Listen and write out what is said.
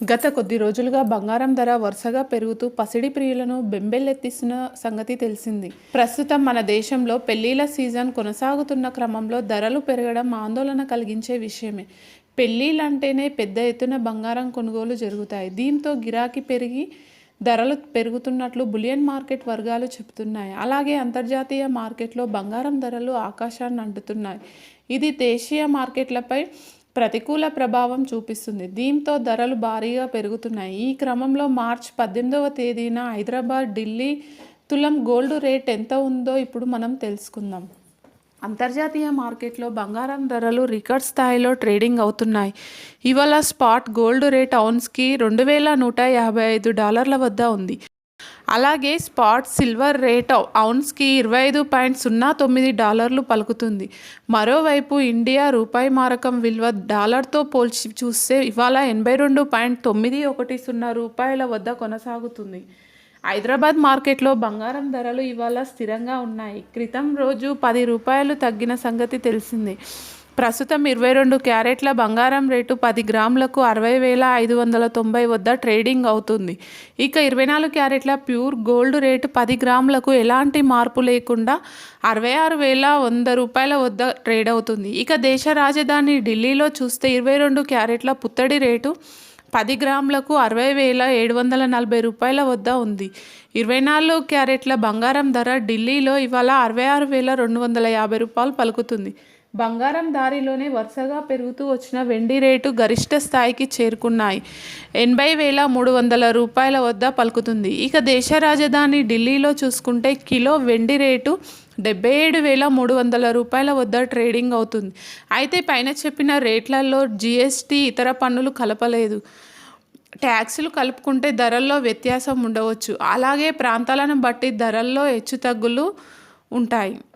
గత కొద్ది రోజులుగా బంగారం ధర వరుసగా పెరుగుతూ పసిడి ప్రియులను బెంబెల్లెత్తిస్తున్న సంగతి తెలిసింది. ప్రస్తుతం మన దేశంలో పెళ్ళిళ్ళ సీజన్ కొనసాగుతున్న క్రమంలో ధరలు పెరగడం ఆందోళన కలిగించే విషయమే. పెళ్ళిళ్ళంటేనే పెద్ద ఎత్తున బంగారం కొనుగోలు జరుగుతాయి. దీంతో గిరాకీ పెరిగి ధరలు పెరుగుతున్నట్లు బులియన్ మార్కెట్ వర్గాలు చెబుతున్నాయి. అలాగే అంతర్జాతీయ మార్కెట్లో బంగారం ధరలు ఆకాశాన్ని అంటుతున్నాయి. ఇది దేశీయ మార్కెట్లపై ప్రతికూల ప్రభావం చూపిస్తుంది. దీంతో ధరలు భారీగా పెరుగుతున్నాయి. ఈ క్రమంలో మార్చ్ పద్దెనిమిదవ తేదీన హైదరాబాద్ ఢిల్లీ తులం గోల్డ్ రేట్ ఎంత ఉందో ఇప్పుడు మనం తెలుసుకుందాం. అంతర్జాతీయ మార్కెట్లో బంగారం ధరలు రికార్డ్ స్థాయిలో ట్రేడింగ్ అవుతున్నాయి. ఇవాళ స్పాట్ గోల్డ్ రేట్ ఔన్స్కి రెండు వేల నూట యాభై ఐదు డాలర్ల వద్ద ఉంది. అలాగే స్పాట్ సిల్వర్ రేట్ ఔన్స్కి ఇరవై ఐదు పాయింట్ సున్నా తొమ్మిది డాలర్లు పలుకుతుంది. మరోవైపు ఇండియా రూపాయి మారకం విలువ డాలర్తో పోల్చి చూస్తే ఇవాళ ఎనభై రెండు పాయింట్ తొమ్మిది ఒకటి సున్నా రూపాయల వద్ద కొనసాగుతుంది. హైదరాబాద్ మార్కెట్లో బంగారం ధరలు ఇవాళ స్థిరంగా ఉన్నాయి. క్రితం రోజు పది రూపాయలు తగ్గిన సంగతి తెలిసిందే. ప్రస్తుతం ఇరవై రెండు క్యారెట్ల బంగారం రేటు పది గ్రాములకు అరవై వేల ఐదు వందల తొంభై వద్ద ట్రేడింగ్ అవుతుంది. ఇక ఇరవై నాలుగు క్యారెట్ల ప్యూర్ గోల్డ్ రేటు పది గ్రాములకు ఎలాంటి మార్పు లేకుండా అరవై ఆరు వేల వంద రూపాయల వద్ద ట్రేడ్ అవుతుంది. ఇక దేశ రాజధాని ఢిల్లీలో చూస్తే ఇరవై రెండు క్యారెట్ల పుత్తడి రేటు పది గ్రాములకు అరవై వేల ఏడు వందల నలభై రూపాయల వద్ద ఉంది. ఇరవై నాలుగు క్యారెట్ల బంగారం ధర ఢిల్లీలో ఇవాళ అరవై ఆరు వేల రెండు వందల యాభై రూపాయలు పలుకుతుంది. బంగారం దారిలోనే వరుసగా పెరుగుతూ వచ్చిన వెండి రేటు గరిష్ట స్థాయికి చేరుకున్నాయి. ఎనభై వేల మూడు వందల రూపాయల వద్ద పలుకుతుంది. ఇక దేశ రాజధాని ఢిల్లీలో చూసుకుంటే కిలో వెండి రేటు డెబ్బై ఏడు వేల మూడు వందల రూపాయల వద్ద ట్రేడింగ్ అవుతుంది. అయితే పైన చెప్పిన రేట్లలో జిఎస్టీ ఇతర పన్నులు కలపలేదు. ట్యాక్సులు కలుపుకుంటే ధరల్లో వ్యత్యాసం ఉండవచ్చు. అలాగే ప్రాంతాలను బట్టి ధరల్లో హెచ్చుతగ్గులు ఉంటాయి.